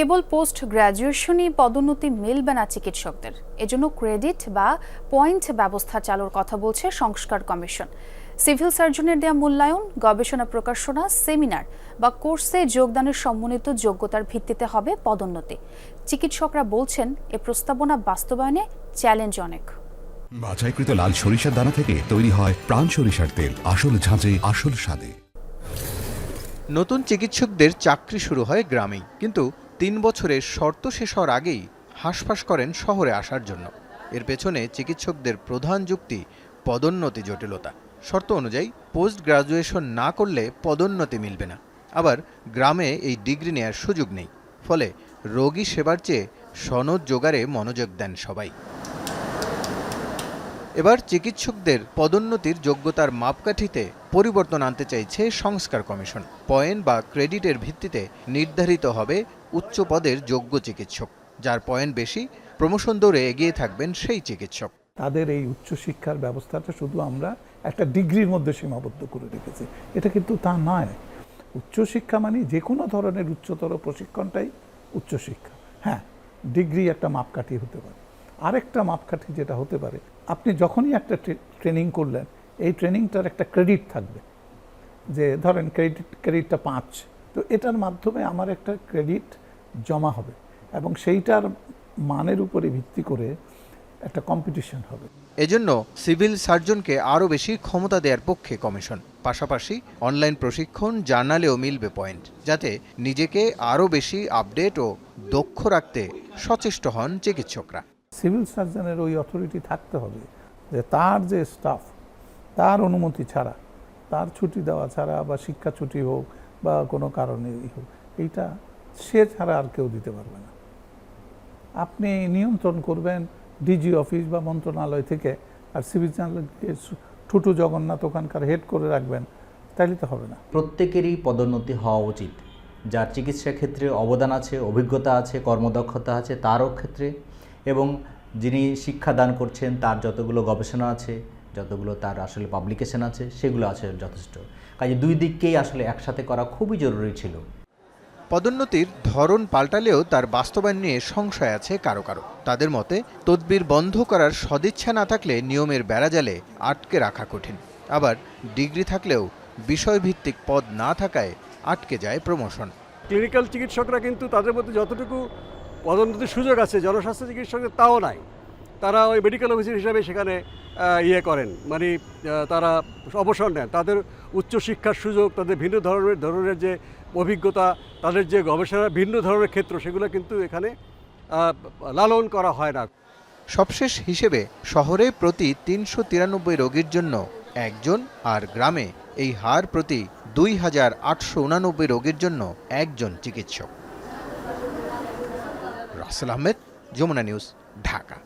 কেবল post গ্র্যাজুয়েশনই পদোন্নতি মিলবে না চিকিৎসকদের। এজন্য ক্রেডিট বা পয়েন্ট ব্যবস্থা চালুর কথা বলছে সংস্কার কমিশন। সিভিল সার্জনের দেয়া মূল্যায়ন গবেষণা প্রকাশনা সেমিনার বা কোর্সে যোগদানের সম্মানিত যোগ্যতার ভিত্তিতে হবে পদোন্নতি। চিকিৎসকরা বলছেন এ প্রস্তাবনা বাস্তবায়নে চ্যালেঞ্জ অনেক। বাছাইকৃত লাল সরিষার দানা থেকে তৈরি হয় প্রাণ সরিষার তেল। আসল ঝাঁঝে আসল স্বাদে। নতুন চিকিৎসকদের চাকরি শুরু হয় গ্রামেই। কিন্তু তিন বছরের শর্ত শেষ হওয়ার আগেই হাঁসফাঁস করেন শহরে আসার জন্য। এর পেছনে চিকিৎসকদের প্রধান যুক্তি, পদোন্নতি জটিলতা। শর্ত অনুযায়ী পোস্ট গ্রাজুয়েশন না করলে পদোন্নতি মিলবে না। আবার গ্রামে এই ডিগ্রি নেয়ার সুযোগ নেই। ফলে রোগী সেবার চেয়ে সনদ জোগাড়ে মনোযোগ দেন সবাই। এবার চিকিৎসকদের পদোন্নতির যোগ্যতার মাপকাঠিতে পরিবর্তন আনতে চাইছে সংস্কার কমিশন। পয়েন্ট বা ক্রেডিটের ভিত্তিতে নির্ধারিত হবে উচ্চ পদের যোগ্য চিকিৎসক। যার পয়েন্ট বেশি, প্রমোশন দৌড়ে এগিয়ে থাকবেন সেই চিকিৎসক। তাদের এই উচ্চশিক্ষার ব্যবস্থাটা শুধু আমরা একটা ডিগ্রির মধ্যে সীমাবদ্ধ করে রেখেছি। এটা কিন্তু তা নয়। উচ্চশিক্ষা মানে যে কোনো ধরনের উচ্চতর প্রশিক্ষণটাই উচ্চশিক্ষা। হ্যাঁ ডিগ্রি একটা মাপকাঠি হতে পারে। আরেকটা মাপকাঠি যেটা হতে পারে আপনি যখনই একটা ট্রেনিং করলেন, এই ট্রেনিংটার একটা ক্রেডিট থাকবে। যে ধরেন ক্রেডিট, ক্রেডিটটা পাঁচ, তো এটার মাধ্যমে আমার একটা ক্রেডিট জমা হবে এবং সেইটার মানের উপরে ভিত্তি করে একটা কম্পিটিশন হবে। এজন্য সিভিল সার্জনকে আরও বেশি ক্ষমতা দেওয়ার পক্ষে কমিশন, পাশাপাশি অনলাইন প্রশিক্ষণ, জার্নালেও মিলবে পয়েন্ট, যাতে নিজেকে আরও বেশি আপডেট ও দক্ষ রাখতে সচেষ্ট হন চিকিৎসকরা। সিভিল সার্জনের ওই অথরিটি থাকতে হবে যে তার যে স্টাফ, তার অনুমতি ছাড়া, তার ছুটি দেওয়া ছাড়া বা শিক্ষা ছুটি হোক বা কোনো কারণে হোক, এইটা সে ছাড়া আর কেউ দিতে পারবে না। আপনি নিয়ন্ত্রণ করবেন ডিজি অফিস বা মন্ত্রণালয় থেকে আর সিভিল ঠুটু জগন্নাথ ওখানকার হেড করে রাখবেন, তাইলে তো হবে না। প্রত্যেকেরই পদোন্নতি হওয়া উচিত। যার চিকিৎসা ক্ষেত্রে অবদান আছে, অভিজ্ঞতা আছে, কর্মদক্ষতা আছে, তারও ক্ষেত্রে এবং যিনি শিক্ষাদান করছেন তার যতগুলো গবেষণা আছে যতগুলো তার আসলে পাবলিকেশন আছে সেগুলো আছে যথেষ্ট। কাজে দুই দিককেই আসলে একসাথে করা খুবই জরুরি ছিল। পদোন্নতির ধরন পাল্টালেও তার বাস্তবায়ন নিয়ে সংশয় আছে কারও কারও। তাদের মতে তদবির বন্ধ করার সদিচ্ছা না থাকলে নিয়মের বেড়াজালে আটকে রাখা কঠিন। আবার ডিগ্রি থাকলেও বিষয়ভিত্তিক পদ না থাকায় আটকে যায় প্রমোশন। ক্লিনিক্যাল চিকিৎসকরা কিন্তু তাদের মধ্যে যতটুকু পদোন্নতির সুযোগ আছে, জনস্বাস্থ্য চিকিৎসকদের তাও নাই। তারা ওই মেডিকেল অফিসার হিসাবে সেখানে ইয়ে করেন। মানে তারা অবসর নেন। তাদের উচ্চশিক্ষার সুযোগ, তাদের ভিন্ন ধরনের ধরনের যে অভিজ্ঞতা, তাদের যে গবেষণা ভিন্ন ধরনের ক্ষেত্র, সেগুলো কিন্তু এখানে লালন করা হয় না। সবশেষ হিসেবে শহরে প্রতি তিনশো তিরানব্বই রোগীর জন্য একজন আর গ্রামে এই হার প্রতি দুই হাজার আটশো উনানব্বই রোগীর জন্য একজন চিকিৎসক। রাসেল আহমেদ যমুনা নিউজ ঢাকা